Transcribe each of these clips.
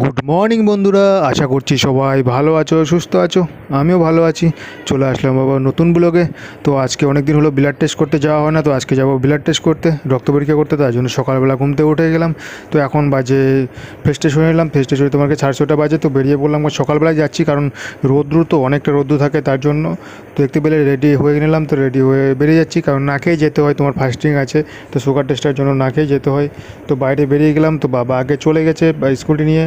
Good morning বন্ধুরা। আশা করছি সবাই ভালো আছো, সুস্থ আছো। আমিও ভালো আছি। চলে আসলাম বাবা নতুন ব্লগে। তো আজকে অনেক দিন হলো ব্লাড টেস্ট করতে যাওয়া হয় না, তো আজকে যাব ব্লাড টেস্ট করতে, রক্ত পরীক্ষা করতে, তার জন্য সকালবেলা ঘুমতে উঠে গেলাম। তো এখন বাজে টেস্ট হয়ে এলাম। টেস্ট হয়ে তোমাকে সাড়ে ছটা বাজে, তো বেরিয়ে পড়লাম সকালবেলায় যাচ্ছি, কারণ রোদ্রু তো অনেকটা রোদ্রু থাকে তার জন্য। তো দেখতে পেলে রেডি হয়ে নিলাম, তো রেডি হয়ে বেরিয়ে যাচ্ছি, কারণ না খেয়ে যেতে হয়, তোমার ফাস্টিং আছে, তো সুগার টেস্টের জন্য না খেয়ে যেতে হয়। তো বাইরে বেরিয়ে গেলাম, তো বাবা আগে চলে গেছে স্কুটি নিয়ে।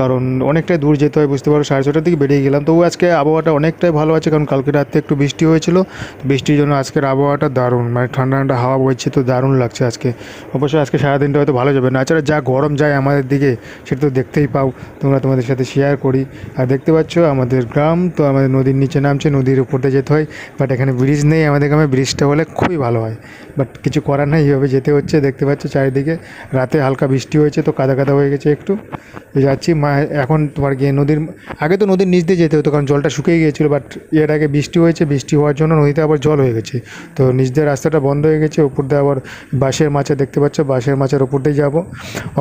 কারণ অনেকটাই দূর যেতে হয়, বুঝতে পারো, সাড়ে ছটার দিকে বেরিয়ে গেলাম। তবু আজকে আবহাওয়াটা অনেকটাই ভালো আছে, কারণ কালকে রাতে একটু বৃষ্টি হয়েছিল। বৃষ্টির জন্য আজকের আবহাওয়াটা দারুণ মানে ঠান্ডা ঠান্ডা হাওয়া বইছে তো দারুণ লাগছে আজকে। অবশ্যই আজকে সারাদিনটা হয়তো ভালো যাবে না। এছাড়া যা গরম যায় আমাদের দিকে, সেটা তো দেখতেই পাও। তোমরা তোমাদের সাথে শেয়ার করি। আর দেখতে পাচ্ছ, আমাদের গ্রাম, তো আমাদের নদীর নিচে নামছে, নদীর উপর দিয়ে যেতে হয়। বাট এখানে ব্রিজ নেই, আমাদের গ্রামে ব্রিজটা হলে খুবই ভালো হয়। বাট কিছু করার নেই, এইভাবে যেতে হচ্ছে, দেখতে পাচ্ছ চারিদিকে। রাতে হালকা বৃষ্টি হয়েছে, তো কাদা কাদা হয়ে গেছে একটু। যাচ্ছি এখন তোমার গিয়ে নদীর, আগে তো নদীর নিচ দিয়ে যেতে হতো, কারণ জলটা শুকিয়ে গিয়েছিল বাট এর আগে বৃষ্টি হয়েছে, বৃষ্টি হওয়ার জন্য নদীতে আবার জল হয়ে গেছে। তো নিচ দিয়ে রাস্তাটা বন্ধ হয়ে গেছে, উপর দিয়ে আবার বাঁশের মাচা দেখতে পাচ্ছ, বাঁশের মাছের উপর দিয়ে যাব।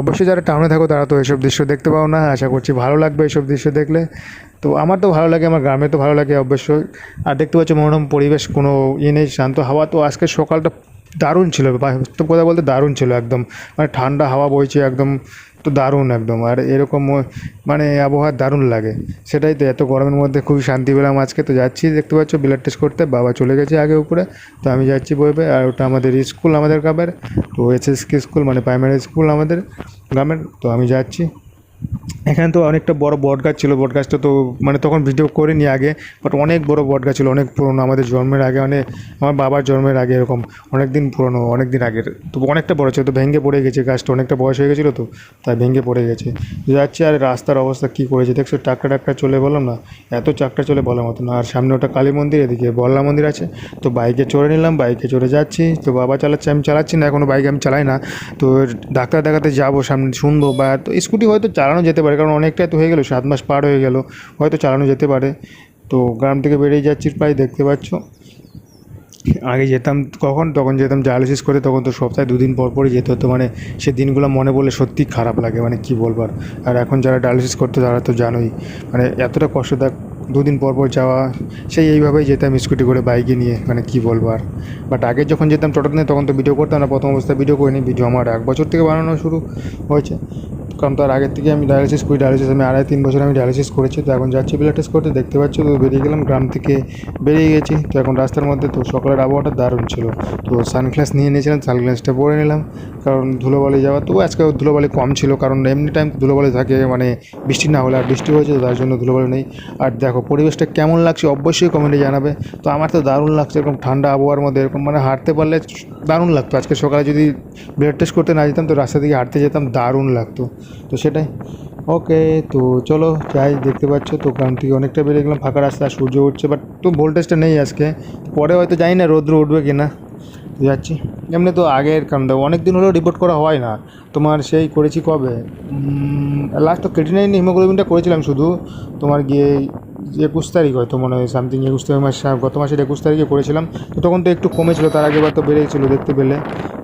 অবশ্যই যারা টাউনে থাকো, তারা তো এসব দৃশ্য দেখতে পাও না, আশা করছি ভালো লাগবে এসব দৃশ্য দেখলে। তো আমার তো ভালো লাগে, আমার গ্রামে তো ভালো লাগে, অবশ্যই। আর দেখতে পাচ্ছ মনোরম পরিবেশ, কোনো ইয়ে নেই, শান্ত হাওয়া। তো আজকে সকালটা দারুণ ছিল বাস্তব কথা বলতে দারুণ ছিল একদম। মানে ঠান্ডা হাওয়া বইছে, একদম তো দারুণ একদম। আর এরকম মানে আবহাওয়া দারুণ লাগে। সেটাই তো এত গরমের মধ্যে খুবই শান্তি পেলাম আজকে। তো যাচ্ছি, দেখতে পাচ্ছ ব্লাড টেস্ট করতে। বাবা চলে গেছে আগে উপরে। তো আমি যাচ্ছি বইবে। আর ওটা আমাদের স্কুল, আমাদের গ্রামের। তো এসএসকে স্কুল মানে প্রাইমারি স্কুল আমাদের গ্রামের। তো আমি যাচ্ছি। এখানে তো অনেকটা বড় বট গাছ ছিল, বট গাছটা তো মানে তখন ভিডিও করিনি আগে বাট অনেক বড় বট গাছ ছিল, অনেক পুরনো, আমাদের জন্মের আগে মানে আমার বাবার জন্মের আগে এরকম অনেক দিন পুরনো অনেক দিন আগের, তো অনেকটা বড় ছিল, তো ভেঙে পড়ে গেছে গাছটা, অনেকটা বয়স হয়ে গেছিল তো, তাই ভেঙে পড়ে গেছে। যাচ্ছে আর রাস্তার অবস্থা কী করেছে, দেখছ টাক্কা টাক্কা চলে বললাম না, এত চাকটা চলে বলার মতো না, আর সামনে ওটা কালী মন্দির, এদিকে বল্লা মন্দির আছে, তো বাইকে চড়ে নিলাম, বাইকে চড়ে যাচ্ছি, তো বাবা চালাচ্ছে, আমি চালাচ্ছি না এখনও বাইক আমি চালাই না, তো ডাক্তার দেখাতে যাব, সামনে শুনব, বা তো স্কুটি হয়তো চালানো যেতে পারে, কারণ অনেকটাই তো হয়ে গেলো, সাত মাস পার হয়ে গেল, হয়তো চালানো যেতে পারে। তো গ্রাম থেকে বেরিয়ে যাচ্ছি প্রায়, দেখতে পাচ্ছ। আগে যেতাম কখন? তখন যেতাম ডায়ালিসিস করে, তখন তো সপ্তাহে দুদিন পর পরই যেতে হতো। মানে সে দিনগুলো মনে পড়লে সত্যি খারাপ লাগে মানে কী বলবার? আর এখন যারা ডায়ালিসিস করতো, তারা তো জানোই মানে এতটা কষ্টদায়ক দুদিন পর পর যাওয়া, সেই এইভাবেই যেতাম স্কুটি করে, বাইকে নিয়ে মানে কী বলব আর বাট আগে যখন যেতাম টোটোতে, তখন তো ভিডিও করতাম না, প্রথম অবস্থায় ভিডিও করিনি ভিডিও আমার এক বছর থেকে বানানো শুরু হয়েছে। কারণ তার আগের থেকে আমি ডায়ালিসিস করি ডায়ালিসিস আমি আড়াই তিন বছর আমি ডায়ালিসিস করেছি, তো এখন যাচ্ছি ব্লাড টেস্ট করতে, দেখতে পাচ্ছ তো বেরিয়ে গেলাম, গ্রাম থেকে বেরিয়ে গেছি, তো এখন রাস্তার মধ্যে তো সকালের আবহাওয়াটা দারুণ ছিল, তো সানগ্লাস নিয়ে নিয়েছিলাম সানগ্লাসটা পরে নিলাম, কারণ ধুলোবালি যাওয়া, তবু আজকে ধুলোবালি কম ছিল, কারণ এমনি টাইম ধুলোবালি থাকে মানে বৃষ্টি না হলে আর বৃষ্টি হয়েছে, তো তার জন্য ধুলোবালি নেই, আর দেখো পরিবেশটা কেমন লাগছে, অবশ্যই কমেন্টে জানাবে, তো আমার তো দারুণ লাগছে, এরকম ঠান্ডা আবহাওয়ার মধ্যে, এরকম মানে হাঁটতে পারলে দারুণ লাগতো, আজকে সকালে যদি ব্লাড টেস্ট করতে না যেতাম, তো রাস্তা দিকে হাঁটতে যেতাম, দারুণ লাগতো তো সেটাই। ওকে তো চলো, যাই, দেখতে পাচ্ছ তো গ্রাম থেকে অনেকটা বেরিয়ে গেলাম, ফাঁকা রাস্তা সূর্য উঠছে বাট তো ভোল্টেজটা নেই আজকে। পরে হয়তো জানি না রোদ্র উঠবে কি না যাচ্ছি। এমনি তো আগের, কারণ অনেক দিন হলেও রিপোর্ট করা হয় না। তোমার সেই করেছি কবে? লাস্ট তো কেটিনাইন হিমোগ্লোবিনটা করেছিলাম শুধু। তোমার গিয়ে একুশ তারিখ হয়তো মনে হয় সামথিং একুশ তারিখ মাস গত মাসের একুশ তারিখে করেছিলাম। তো তখন তো একটু কমেছিল, তার আগেবার তো বেড়েছিল দেখতে পেলে।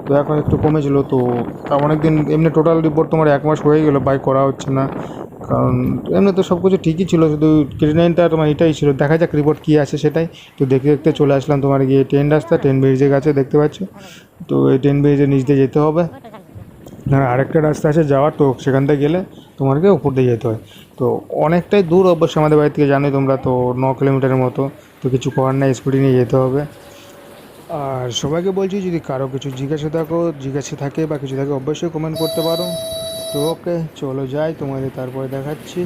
তো এখন একটু কমেছিল তো অনেক দিন এমনি টোটাল রিপোর্ট তোমার এক মাস হয়ে গেলো বাই করা হচ্ছে না। কারণ এমনি তো সব কিছু ঠিকই ছিল, শুধু কেটিনাইনটা তোমার এটাই ছিল। দেখা যাক রিপোর্ট কী আছে সেটাই। তো দেখতে দেখতে চলে আসলাম তোমার গিয়ে ট্রেন রাস্তা ট্রেন ব্রিজের কাছে দেখতে পাচ্ছ। তো এই ট্রেন ব্রিজের নিচ দিয়ে যেতে হবে। আর আরেকটা রাস্তা আছে যাওয়ার, তো সেখান থেকে গেলে তোমাকে উপর দিয়ে যেতে হয়। তো অনেকটাই দূর অবশ্যই আমাদের বাড়ি থেকে, জানোই তোমরা তো ন কিলোমিটারের মতো। তো কিছু করার নাই স্কুটি নিয়ে যেতে হবে। আর সবাইকে বলছি, যদি কারও কিছু জিজ্ঞাসা থাকো, জিজ্ঞাসা থাকে বা কিছু থাকে, অবশ্যই কমেন্ট করতে পারো। তো ওকে চলো যাই, তোমাদের তারপরে দেখাচ্ছি।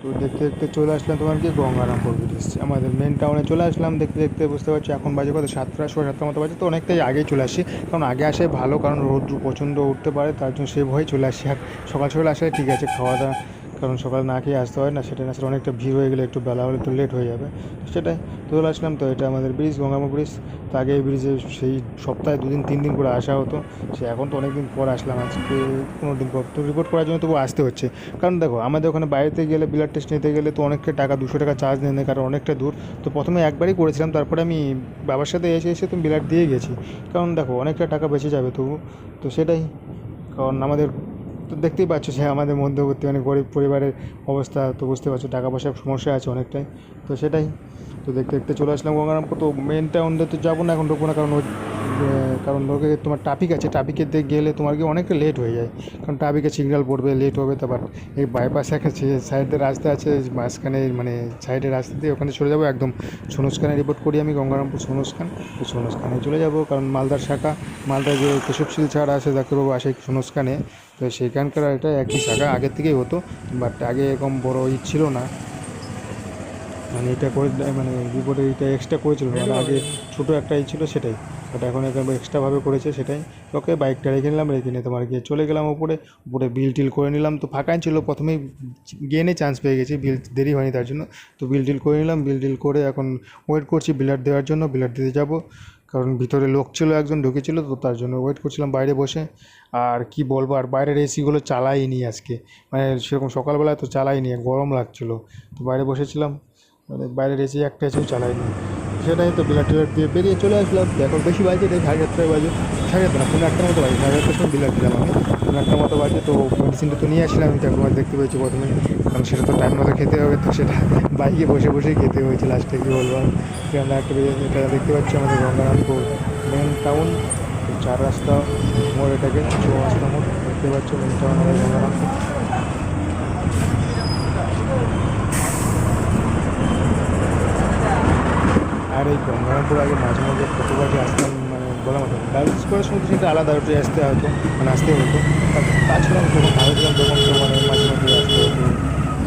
তো দেখতে দেখতে চলে আসলাম তোমার কি? গঙ্গারামপুর ব্রিজ আমাদের মেন টাউনে চলে আসলাম, দেখতে দেখতে বুঝতে পারছি এখন বাজে কত সাতটা, সোয়া সাতটার মতো বাজে, তো অনেকটাই আগেই চলে আসি। কারণ আগে আসে ভালো, কারণ রোদ্র প্রচণ্ড উঠতে পারে, তার জন্য সে ভয়ে চলে আসি। আর সকাল সকাল আসলে ঠিক আছে, খাওয়া দাওয়া কারণ সকালে না খেয়ে আসতে হয় না, সেটা না সেটা অনেকটা ভিড় হয়ে গেলে একটু বেলা হলে একটু লেট হয়ে যাবে। সেটাই, তো চলে আসলাম। তো এটা আমাদের ব্রিজ গঙ্গামুখ ব্রিজ তো আগে এই ব্রিজে সেই সপ্তাহে দুদিন, তিন দিন করে আসা হতো। সে এখন তো অনেক দিন পর আসলাম, আজকে পনেরো দিন পর। তো রিপোর্ট করার জন্য তবু আসতে হচ্ছে। কারণ দেখো, আমাদের ওখানে বাইরেতে গেলে ব্লাড টেস্ট নিতে গেলে তো অনেকটা টাকা, দুশো টাকা চার্জ নেয় কারণ অনেকটা দূর। তো প্রথমে একবারই করেছিলাম, তারপরে আমি বাবার সাথে এসে এসে তো ব্লাড দিয়ে গেছি। কারণ দেখো, অনেকটা টাকা বেঁচে যাবে তবু। তো সেটাই, কারণ আমাদের তো দেখতেই পাচ্ছ সে আমাদের মধ্যবর্তী অনেক গরিব পরিবারের অবস্থা, তো বুঝতে পারছ টাকা পয়সার সমস্যা আছে অনেকটাই। তো সেটাই, তো দেখতে দেখতে চলে আসলাম গঙ্গারামপুর। তো মেন তো যাব না, এখন ঢুকবো না, কারণ কারণ লোকে তোমার ট্রাফিক আছে ট্রাফিকে গেলে তোমার কি অনেকটা লেট হয়ে যায়। কারণ ট্রাফিকে সিগন্যাল পড়বে লেট হবে, তারপর এই বাইপাস একটা সাইডে রাস্তা আছে, মাঝখানে মানে সাইডে রাস্তা দিয়ে ওখানে চলে যাব একদম সোনুসখানে রিপোর্ট করি আমি, গঙ্গারামপুর সোনুসখান তো সোনুসখানে চলে যাব, কারণ মালদার শাখা মালদার যে কেশবশীল ছাড় আছে ডাক্তারবাবু আসে সোনুসখানে তো সেখানকার এটা একই শাখা আগের থেকেই হতো বাট আগে এরকম বড় ই ছিল না। মানে এটা করে মানে রিপোর্টে এটা এক্সট্রা করেছিল। মানে আগে ছোটো একটা ই ছিল সেটাই। বাট এখন এখানে এক্সট্রাভাবে করেছে সেটাই। ওকে বাইকটা রেখে নিলাম, রেখে নিয়ে তোমার গিয়ে চলে গেলাম ওপরে উপরে বিল টিল করে নিলাম। তো ফাঁকাই ছিল, প্রথমেই গিয়ে নিয়ে চান্স পেয়ে গেছি। বিল দেরি হয়নি তার জন্য। তো বিল টিল করে নিলাম। বিল টিল করে এখন ওয়েট করছি বিলার দেওয়ার জন্য। বিলার দিতে যাব। কারণ ভিতরে লোক ছিল, একজন ঢুকেছিল, তো তার জন্য ওয়েট করছিলাম বাইরে বসে। আর কি বলব, আর বাইরের এসিগুলো চালাইনি আজকে। মানে সেরকম সকালবেলায় তো চালাইনি গরম লাগছিল। তো বাইরে বসেছিলাম। মানে বাইরের এসি একটা এসেও চালাইনি। সেটাই তো বিলাট টিলাট দিয়ে বেরিয়ে চলে আসলাম। এখন বেশি বাজে দেখ সাড়ে সাতটায় বাজে। সাড়ে সাতটা পনেরো আটটার মতো বাজে। সাড়ে আটটার সময় বিলাট দিলাম আমি। পনেরো আটটার মতো বাজে তো মেডিসিনটা তো নিয়ে আসলাম। আমি তোমার দেখতে পেয়েছি প্রথমে। কারণ সেটা তো টাইম মতো খেতে হবে, তো সেটা বাইকে বসে বসেই খেতে হয়েছে লাস্টে কী বলব তো আমরা একটা এটা দেখতে পাচ্ছি আমাদের গঙ্গারামপুর মেন টাউন চার রাস্তা মোড় এটাকে, ছ রাস্তা মোড়, দেখতে পাচ্ছি মেন টাউন আমাদের গঙ্গারামপুর। আর এই গঙ্গারামপুর আগে মাঝে মাঝে ফটোগ্রাফি আসতাম মানে বলা মতো ডান্স করার সময় তো সেটা আলাদা একটু আসতে হতো মানে আসতে হতো। তা- তাছাড়াও যখন ভাবেছিলাম তখন তো মানে মাঝে মাঝে আসতে হতো।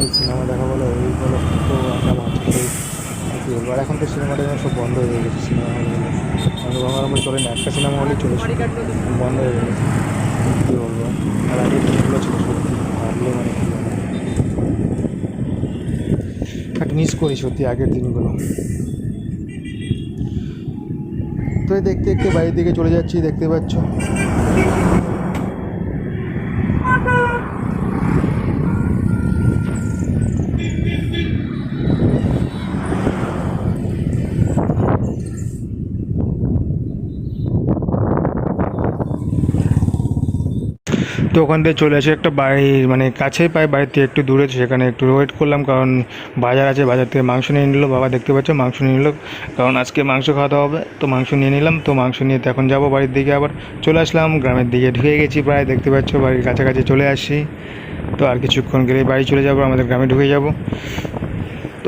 এই সিনেমা দেখা বলো, এই বলো, তো সেই বলব? আর এখন তো সিনেমাটা যেন সব বন্ধ হয়ে গেছে, সিনেমা হলগুলো মানে গঙ্গারামপুর চলে না, একটা সিনেমা হলেই চলেছে বন্ধ হয়ে গেছে। কী বলব? আর আগে দিনগুলো ছিল সত্যি, ভাবলে মানে মিস করি সত্যি আগের দিনগুলো। তো এই দেখতে দেখতে বাড়ির দিকে চলে যাচ্ছি দেখতে পাচ্ছ? ওখান থেকে চলে আসি, একটা বাড়ি মানে কাছেই পাই বাড়ির থেকে একটু দূরে, সেখানে একটু ওয়েট করলাম, কারণ বাজার আছে, বাজার থেকে মাংস নিয়ে নিল, বাবা দেখতে পাচ্ছ মাংস নিয়ে নিল, কারণ আজকে মাংস খাওয়াতে হবে, তো মাংস নিয়ে নিলাম, তো মাংস নিয়ে এখন যাব বাড়ির দিকে আবার, চলে আসলাম, গ্রামের দিকে ঢুকে গেছি প্রায়, দেখতে পাচ্ছ বাড়ির কাছাকাছি চলে আসি তো আর কিছুক্ষণ গেলে বাড়ি চলে যাব, আমাদের গ্রামে ঢুকে যাব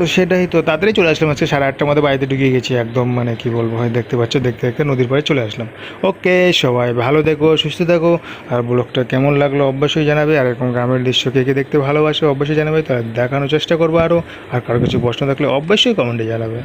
তো সেটাই তো, তাড়াতাড়ি চলে আসলাম আজকে সাড়ে আটটার মধ্যে বাড়িতে ঢুকিয়ে গেছি, একদম মানে কি বলব হয় দেখতে পাচ্ছ, দেখতে দেখতে নদীর পাড়ে চলে আসলাম। ওকে, সবাই ভালো দেখো সুস্থ থাকো, আর ব্লগটা কেমন লাগল অবশ্যই জানাবে, আর এরকম গ্রামের দৃশ্য কে কে দেখতে ভালোবাসে অবশ্যই জানাবে, তাহলে দেখানোর চেষ্টা করব আরও আর কারও কিছু প্রশ্ন থাকলে অবশ্যই কমেন্টে জানাবে।